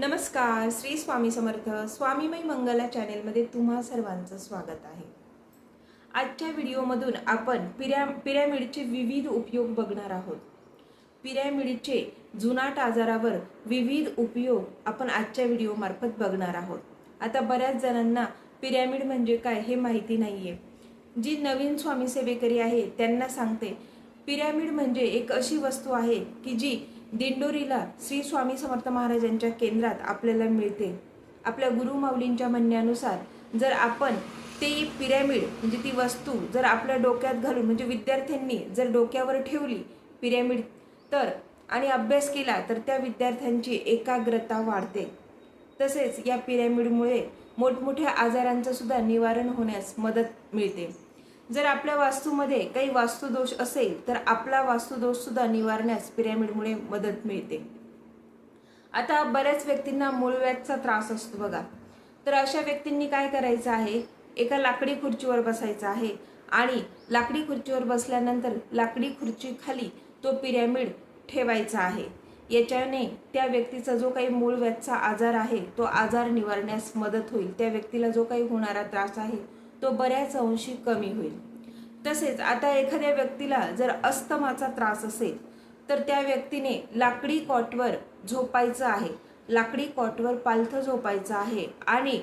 नमस्कार श्री स्वामी समर्थ स्वामीमय मंगला चॅनेलमध्ये तुम्हा सर्वांचं स्वागत आहे. आजच्या व्हिडिओमधून आपण पिरॅ पिरॅमिडचे विविध उपयोग बघणार आहोत. पिरॅमिडचे जुनाट आजारावर विविध उपयोग आपण आजच्या व्हिडिओमार्फत बघणार आहोत. आता बऱ्याच जणांना पिरॅमिड म्हणजे काय हे माहिती नाही आहे जी नवीन स्वामी सेवेकरी आहे त्यांना सांगते पिरॅमिड म्हणजे एक अशी वस्तू आहे की जी दिंडोरीला श्री स्वामी समर्थ महाराजांच्या केंद्रात आपल्याला मिळते. आपल्या गुरुमाऊलींच्या म्हणण्यानुसार जर आपण ते पिरॅमिड म्हणजे ती वस्तू जर आपल्या डोक्यात घालून म्हणजे विद्यार्थ्यांनी जर डोक्यावर ठेवली पिरॅमिड तर आणि अभ्यास केला तर त्या विद्यार्थ्यांची एकाग्रता वाढते. तसेच या पिरॅमिडमुळे मोठमोठ्या आजारांचं सुद्धा निवारण होण्यास मदत मिळते. जर आपल्या वास्तूमध्ये काही वास्तुदोष असेल तर आपला वास्तुदोष सुद्धा निवारण्यास पिरॅमिडमुळे मदत मिळते. आता बऱ्याच व्यक्तींना मूळव्याधचा त्रास असतो बघा. तर अशा व्यक्तींनी काय करायचं आहे? एका लाकडी खुर्चीवर बसायचं आहे आणि लाकडी खुर्चीवर बसल्यानंतर लाकडी खुर्चीखाली तो पिरॅमिड ठेवायचा आहे. याच्याने त्या व्यक्तीचा जो काही मूळव्याधचा आजार आहे तो आजार निवारण्यास मदत होईल. त्या व्यक्तीला जो काही होणारा त्रास आहे तो बऱ्याच अंशी कमी होईल. तसेच आता एखाद्या व्यक्तीला जर अस्तमाचा त्रास असेल तर त्या व्यक्तीने लाकडी कॉटवर झोपायचं आहे. लाकडी कॉटवर पालथं झोपायचं आहे आणि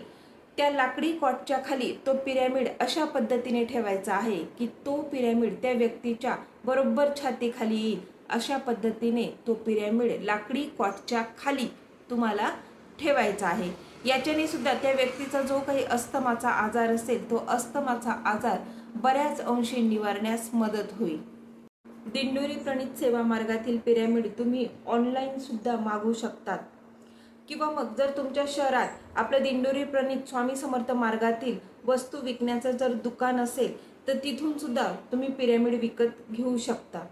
त्या लाकडी कॉटच्या खाली तो पिरॅमिड अशा पद्धतीने ठेवायचा आहे की तो पिरॅमिड त्या व्यक्तीच्या बरोबर छातीखाली येईल. अशा पद्धतीने तो पिरॅमिड लाकडी कॉटच्या खाली तुम्हाला ठेवायचा आहे. याच्याने सुद्धा त्या व्यक्तीचा जो काही अस्तमाचा आजार असेल तो अस्तमाचा आजार बऱ्याच अंशी निवारण्यास मदत होईल. दिंडोरी प्रणित सेवा मार्गातील पिरॅमिड तुम्ही ऑनलाईन सुद्धा मागू शकतात. किंवा मग जर तुमच्या शहरात आपलं दिंडोरी प्रणित स्वामी समर्थ मार्गातील वस्तू विकण्याचं जर दुकान असेल तर तिथून सुद्धा तुम्ही पिरॅमिड विकत घेऊ शकता.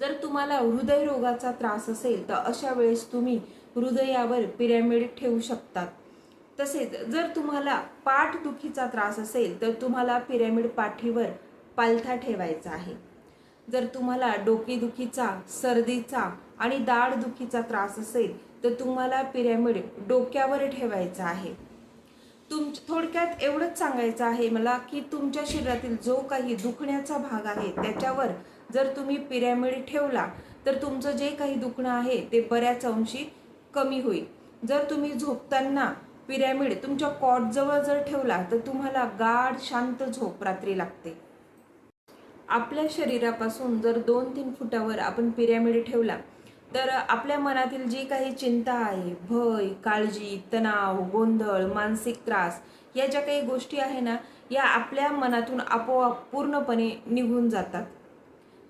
जर तुम्हाला हृदयरोगाचा त्रास असेल तर अशा वेळेस तुम्ही हृदयावर पिरॅमिड ठेवू शकतात. तसेच जर तुम्हाला पाठदुखीचा त्रास असेल तर तुम्हाला पिरॅमिड पाठीवर पालथा ठेवायचा आहे. जर तुम्हाला डोकेदुखीचा सर्दीचा आणि दाढदुखीचा त्रास असेल तर तुम्हाला पिरॅमिड डोक्यावर ठेवायचा आहे. तुम थोडक्यात एवढंच सांगायचं आहे मला की तुमच्या शरीरातील जो काही दुखण्याचा भाग आहे त्याच्यावर जर तुम्ही पिरॅमिड ठेवला तर तुमचं जे काही दुखणं आहे ते बऱ्याच अंशी कमी होईल. जर तुम्ही झोपताना पिरॅमिड तुमच्या कॉटजवळ जर ठेवला तर तुम्हाला गाढ शांत झोप रात्री लागते. आपल्या शरीरापासून जर दोन तीन फुटावर आपण पिरॅमिड ठेवला तर आपल्या मनातील जी काही चिंता आहे भय काळजी तणाव गोंधळ मानसिक त्रास या ज्या काही गोष्टी आहे ना या आपल्या मनातून आपोआप पूर्णपणे निघून जातात.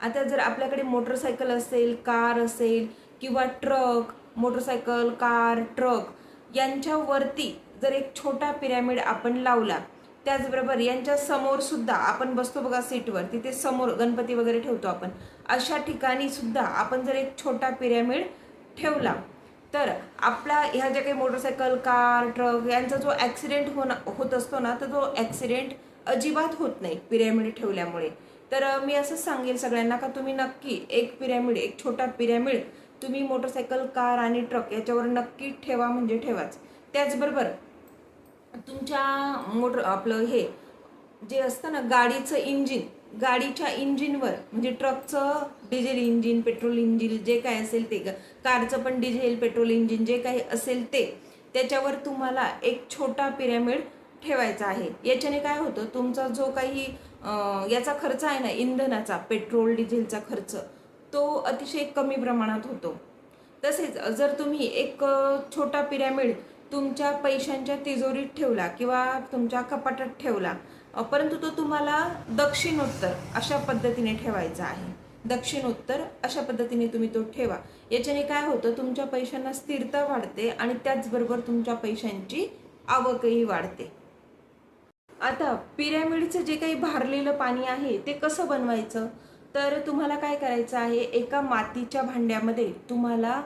आता जर आपल्याकडे मोटरसायकल असेल कार असेल किंवा ट्रक मोटरसायकल कार ट्रक यांच्यावरती जर एक छोटा पिरॅमिड आपण लावला त्याचबरोबर यांच्या समोर सुद्धा आपण बसतो बघा सीटवर तिथे समोर गणपती वगैरे ठेवतो आपण अशा ठिकाणी सुद्धा आपण जर एक छोटा पिरॅमिड ठेवला तर आपला ह्या ज्या काही मोटरसायकल कार ट्रक यांचा जो ॲक्सिडेंट होणं होत असतो ना तर तो ॲक्सिडेंट अजिबात होत नाही पिरॅमिड ठेवल्यामुळे. तर मी असं सांगेल सगळ्यांना का तुम्ही नक्की एक पिरॅमिड एक छोटा पिरॅमिड तुम्ही मोटरसायकल कार आणि ट्रक याच्यावर नक्की ठेवा म्हणजे ठेवाच. त्याचबरोबर तुमच्या मोटर आपलं हे जे असतं ना गाडीचं इंजिन गाडीच्या इंजिनवर म्हणजे ट्रकचं डिझेल इंजिन पेट्रोल इंजिन जे काय असेल ते कारचं पण डिझेल पेट्रोल इंजिन जे काही असेल ते त्याच्यावर तुम्हाला एक छोटा पिरॅमिड ठेवायचा आहे. याच्याने काय होतं तुमचा जो काही याचा खर्च आहे ना इंधनाचा पेट्रोल डिझेलचा खर्च तो अतिशय कमी प्रमाणात होतो. तसेच जर तुम्ही एक छोटा पिरॅमिड तुमच्या पैशांच्या तिजोरीत ठेवला किंवा तुमच्या कपाटात ठेवला परंतु तो तुम्हाला दक्षिणोत्तर अशा पद्धतीने ठेवायचा आहे. दक्षिणोत्तर अशा पद्धतीने तुम्ही तो ठेवा. याच्याने काय होतं तुमच्या पैशांना स्थिरता वाढते आणि त्याचबरोबर तुमच्या पैशांची आवकही वाढते. आता पिरॅमिडचं जे काही भारलेलं पाणी आहे ते कसं बनवायचं? तर तुम्हाला काय करायचं आहे? एका मातीच्या भांड्यामध्ये तुम्हाला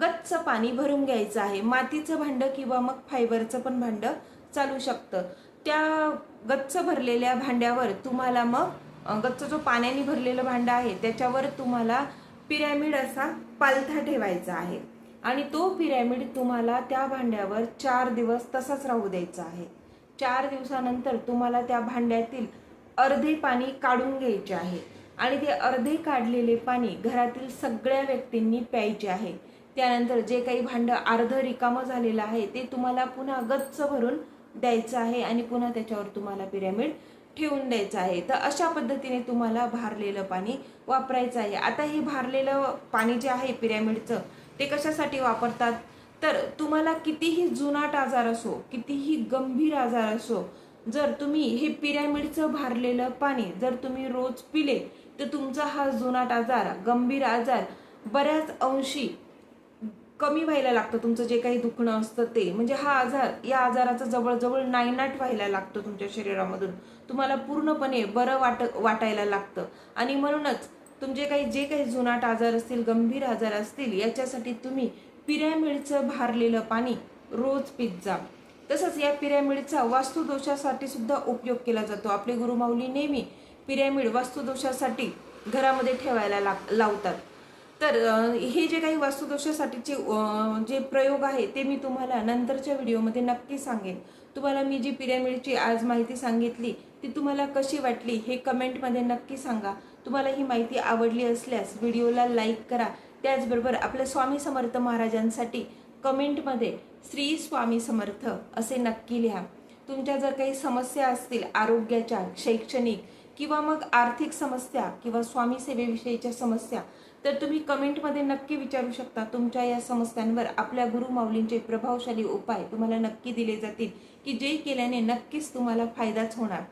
गच्च पाणी भरून घ्यायचं आहे. मातीचं भांडं किंवा मग फायबरचं पण भांडं चालू शकतं. त्या गच्च भरलेल्या भांड्यावर तुम्हाला मग गच्च जो पाण्याने भरलेलं भांडं आहे त्याच्यावर तुम्हाला पिरॅमिड असा पालथा ठेवायचा आहे. आणि तो पिरॅमिड तुम्हाला त्या भांड्यावर चार दिवस तसाच राहू द्यायचा आहे. चार दिवसानंतर तुम्हाला त्या भांड्यातील अर्धे पाणी काढून घ्यायचे आहे. आणि ते अर्धे काढलेले पाणी घरातील सगळ्या व्यक्तींनी प्यायचे आहे. त्यानंतर जे काही भांडं अर्ध रिकामं झालेलं आहे ते तुम्हाला पुन्हा गच्च भरून द्यायचं आहे आणि पुन्हा त्याच्यावर तुम्हाला पिरॅमिड ठेवून द्यायचं आहे. तर अशा पद्धतीने तुम्हाला भारलेलं पाणी वापरायचं आहे. आता हे भारलेलं पाणी जे आहे पिरॅमिडचं ते कशासाठी वापरतात? तर तुम्हाला कितीही जुनाट आजार असो कितीही गंभीर आजार असो जर तुम्ही हे पिरॅमिडचं भारलेलं पाणी जर तुम्ही रोज पिले तर तुमचा हा जुनाट आजार गंभीर आजार बऱ्याच अंशी कमी व्हायला लागतं. तुमचं जे काही दुखणं असतं ते. म्हणजे हा आजार या आजाराचा जवळजवळ नायनाट व्हायला लागतो तुमच्या शरीरामधून. तुम्हाला पूर्णपणे बरं वाट वाटायला लागतं. आणि म्हणूनच तुमचे काही जे काही जुनाट आजार असतील गंभीर आजार असतील याच्यासाठी तुम्ही पिरॅमिडचं भारलेलं पाणी रोज पित जा. तसंच या पिरॅमिडचा वास्तुदोषासाठी सुद्धा उपयोग केला जातो. आपले गुरुमाऊली नेहमी पिरॅमिड वास्तुदोषासाठी घरामध्ये ठेवायला लाग लावतात. तर हे जे काही वास्तुदोषासाठीचे जे प्रयोग आहे ते मी तुम्हाला नंतरच्या व्हिडिओमध्ये नक्की सांगेन. तुम्हाला मी जी पिरॅमिडची आज माहिती सांगितली ती तुम्हाला कशी वाटली हे कमेंटमध्ये नक्की सांगा. तुम्हाला ही माहिती आवडली असल्यास व्हिडिओला लाईक करा. त्याचबरोबर आपल्या स्वामी समर्थ महाराजांसाठी कमेंटमध्ये श्री स्वामी समर्थ असे नक्की लिहा. तुमच्या जर काही समस्या असतील आरोग्याच्या शैक्षणिक किंवा मग आर्थिक समस्या किंवा स्वामी सेवेविषयीच्या समस्या तर तुम्ही कमेंटमध्ये नक्की विचारू शकता. तुमच्या या समस्यांवर आपल्या गुरु माऊलींचे प्रभावशाली उपाय तुम्हाला नक्की दिले जातील की जे केल्याने नक्कीच तुम्हाला फायदाच होणार.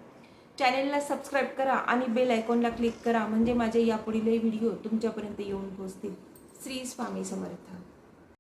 चॅनेलला सबस्क्राईब करा आणि बेल आयकॉनला क्लिक करा म्हणजे माझे यापुढीलही व्हिडिओ तुमच्यापर्यंत येऊन पोहोचतील. श्री स्वामी समर्थ.